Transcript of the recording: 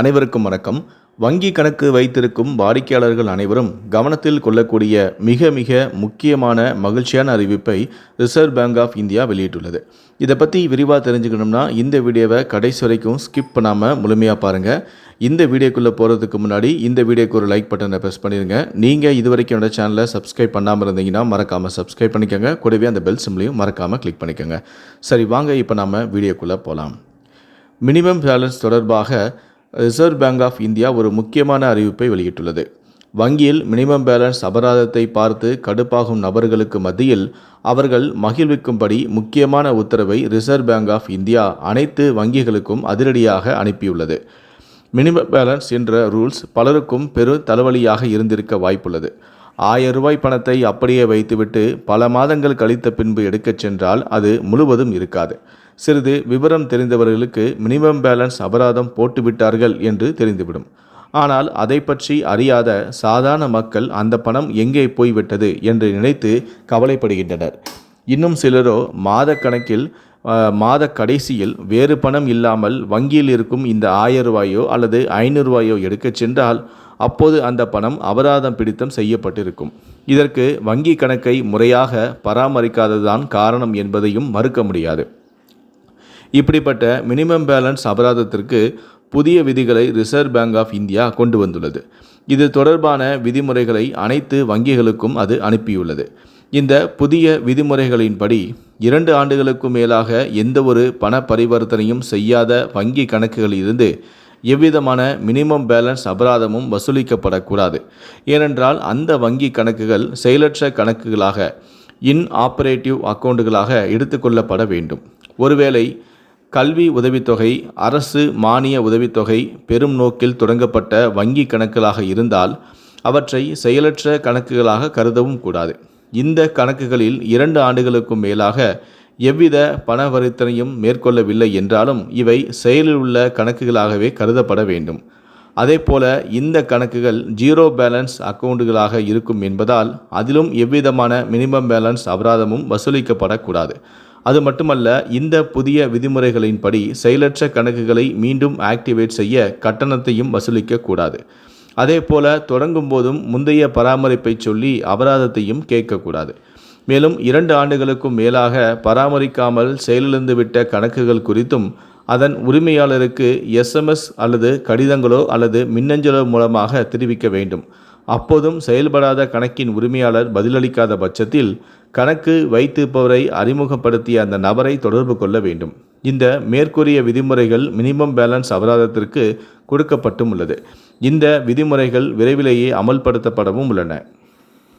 அனைவருக்கும் வணக்கம். வங்கி கணக்கு வைத்திருக்கும் வாடிக்கையாளர்கள் அனைவரும் கவனத்தில் கொள்ளக்கூடிய மிக மிக முக்கியமான மகிழ்ச்சியான அறிவிப்பை ரிசர்வ் பேங்க் ஆஃப் இந்தியா வெளியிட்டுள்ளது. இதை பற்றி விரிவாக தெரிஞ்சுக்கணும்னா இந்த வீடியோவை கடைசி வரைக்கும் ஸ்கிப் பண்ணாமல் முழுமையாக பாருங்கள் இந்த வீடியோக்குள்ளே போகிறதுக்கு முன்னாடி இந்த வீடியோக்கு ஒரு லைக் பட்டனை ப்ரெஸ் பண்ணிடுங்க நீங்கள் இது வரைக்கும் என்னோட சேனலை சப்ஸ்கிரைப் பண்ணாமல் இருந்தீங்கன்னா மறக்காமல் சப்ஸ்கிரைப் பண்ணிக்கோங்க. கூடவே அந்த பெல் சிம்லையும் மறக்காமல் கிளிக் பண்ணிக்கோங்க. சரி வாங்க இப்போ நாம் வீடியோக்குள்ளே போகலாம் மினிமம் பேலன்ஸ் தொடர்பாக ரிசர்வ் பேங்க் ஆஃப் இந்தியா ஒரு முக்கியமான அறிவிப்பை வெளியிட்டுள்ளது. வங்கியில் மினிமம் பேலன்ஸ் அபராதத்தை பார்த்து கடுப்பாகும் நபர்களுக்கு மத்தியில் அவர்கள் மகிழ்விக்கும்படி முக்கியமான உத்தரவை ரிசர்வ் பேங்க் ஆஃப் இந்தியா அனைத்து வங்கிகளுக்கும் அதிரடியாக அனுப்பியுள்ளது. மினிமம் பேலன்ஸ் என்ற ரூல்ஸ் பலருக்கும் பெரு தலைவலியாக இருந்திருக்க வாய்ப்புள்ளது. ஆயிரம் ரூபாய் பணத்தை அப்படியே வைத்துவிட்டு பல மாதங்கள் கழித்த பின்பு எடுக்கச் சென்றால் அது முழுவதும் இருக்காது. சிறிது விவரம் தெரிந்தவர்களுக்கு மினிமம் பேலன்ஸ் அபராதம் போட்டுவிட்டார்கள் என்று தெரிந்துவிடும். ஆனால் அதை பற்றி அறியாத சாதாரண மக்கள் அந்த பணம் எங்கே போய்விட்டது என்று நினைத்து கவலைப்படுகின்றனர். இன்னும் சிலரோ மாத கணக்கில் மாத கடைசியில் வேறு பணம் இல்லாமல் வங்கியில் இருக்கும் இந்த ஆயிரம் ரூபாயோ அல்லது ஐநூறு ரூபாயோ எடுக்கச் சென்றால் அப்போது அந்த பணம் அபராதம் பிடித்தம் செய்யப்பட்டிருக்கும். இதற்கு வங்கி கணக்கை முறையாக பராமரிக்காததுதான் காரணம் என்பதையும் மறுக்க முடியாது. இப்படிப்பட்ட மினிமம் பேலன்ஸ் அபராதத்திற்கு புதிய விதிகளை ரிசர்வ் பேங்க் ஆஃப் இந்தியா கொண்டு வந்துள்ளது. இது தொடர்பான விதிமுறைகளை அனைத்து வங்கிகளுக்கும் அது அனுப்பியுள்ளது. இந்த புதிய விதிமுறைகளின்படி இரண்டு ஆண்டுகளுக்கும் மேலாக எந்தவொரு பண பரிவர்த்தனையும் செய்யாத வங்கி கணக்குகளிலிருந்து எவ்விதமான மினிமம் பேலன்ஸ் அபராதமும் வசூலிக்கப்படக்கூடாது. ஏனென்றால் அந்த வங்கி கணக்குகள் செயலற்ற கணக்குகளாக இன் ஆப்பரேட்டிவ் அக்கவுண்டுகளாக எடுத்துக்கொள்ளப்பட வேண்டும். ஒருவேளை கல்வி உதவித்தொகை அரசு மானிய உதவித்தொகை பெரும் நோக்கில் தொடங்கப்பட்ட வங்கி கணக்குகளாக இருந்தால் அவற்றை செயலற்ற கணக்குகளாக கருதவும் கூடாது. இந்த கணக்குகளில் இரண்டு ஆண்டுகளுக்கும் மேலாக எவ்வித பணவரித்தனையும் மேற்கொள்ளவில்லை என்றாலும் இவை செயலில் உள்ள கணக்குகளாகவே கருதப்பட வேண்டும். அதேபோல இந்த கணக்குகள் ஜீரோ பேலன்ஸ் அக்கவுண்டுகளாக இருக்கும் என்பதால் அதிலும் எவ்விதமான மினிமம் பேலன்ஸ் அபராதமும் வசூலிக்கப்படக்கூடாது. அது மட்டுமல்ல இந்த புதிய விதிமுறைகளின்படி செயலற்ற கணக்குகளை மீண்டும் ஆக்டிவேட் செய்ய கட்டணத்தையும் வசூலிக்கக்கூடாது. அதே போல தொடங்கும் போதும் முந்தைய பராமரிப்பை சொல்லி அபராதத்தையும் கேட்கக்கூடாது. மேலும் இரண்டு ஆண்டுகளுக்கும் மேலாக பராமரிக்காமல் செயலிழந்துவிட்ட கணக்குகள் குறித்தும் அதன் உரிமையாளருக்கு எஸ்எம்எஸ் அல்லது கடிதங்களோ அல்லது மின்னஞ்சலோ மூலமாக தெரிவிக்க வேண்டும். அப்போதும் செயல்படாத கணக்கின் உரிமையாளர் பதிலளிக்காத பட்சத்தில் கணக்கு வைத்திருப்பவரை அறிமுகப்படுத்திய அந்த நபரை தொடர்பு கொள்ள வேண்டும். இந்த மேற்கூறிய விதிமுறைகள் மினிமம் பேலன்ஸ் அபராதத்திற்கு கொடுக்கப்பட்டும் உள்ளது. இந்த விதிமுறைகள் விரைவிலேயே அமல்படுத்தப்படவும் உள்ளன.